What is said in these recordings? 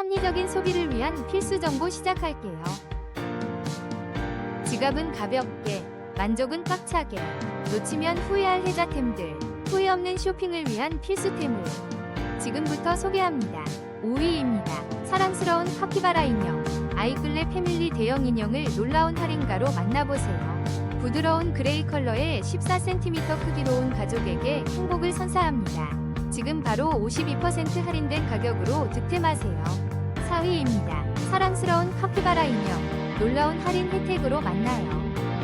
합리적인 소비를 위한 필수 정보 시작할게요. 지갑은 가볍게, 만족은 꽉차게, 놓치면 후회할 혜자템들, 후회 없는 쇼핑을 위한 필수템을 지금부터 소개합니다. 5위입니다. 사랑스러운 카피바라 인형, 아이클레 패밀리 대형 인형을 놀라운 할인가로 만나보세요. 부드러운 그레이 컬러의 14cm 크기로 온 가족에게 행복을 선사합니다. 지금 바로 52% 할인된 가격으로 득템하세요. 4위입니다. 사랑스러운 카피바라 인형, 놀라운 할인 혜택으로 만나요.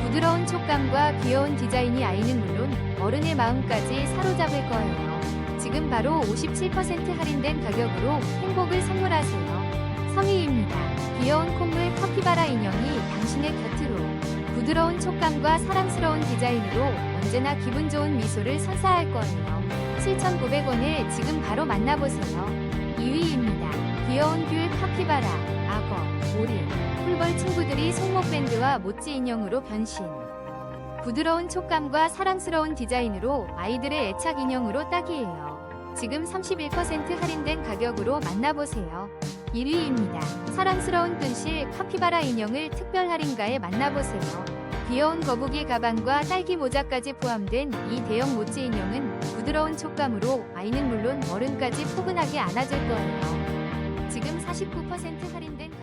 부드러운 촉감과 귀여운 디자인이 아이는 물론 어른의 마음까지 사로잡을 거예요. 지금 바로 57% 할인된 가격으로 행복을 선물하세요. 3위입니다. 귀여운 콧물 카피바라 인형이 당신의 곁으로 부드러운 촉감과 사랑스러운 디자인으로 언제나 기분 좋은 미소를 선사할 거예요. 7,900원에 지금 바로 만나보세요. 2위입니다. 귀여운 귤 카피바라, 악어, 오리, 꿀벌 친구들이 손목밴드와 모찌 인형으로 변신. 부드러운 촉감과 사랑스러운 디자인으로 아이들의 애착 인형으로 딱이에요. 지금 31% 할인된 가격으로 만나보세요. 1위입니다. 사랑스러운 끈실 카피바라 인형을 특별 할인가에 만나보세요. 귀여운 거북이 가방과 딸기 모자까지 포함된 이 대형 모찌 인형은 부드러운 촉감으로 아이는 물론 어른까지 포근하게 안아줄 거예요. 지금 49% 할인된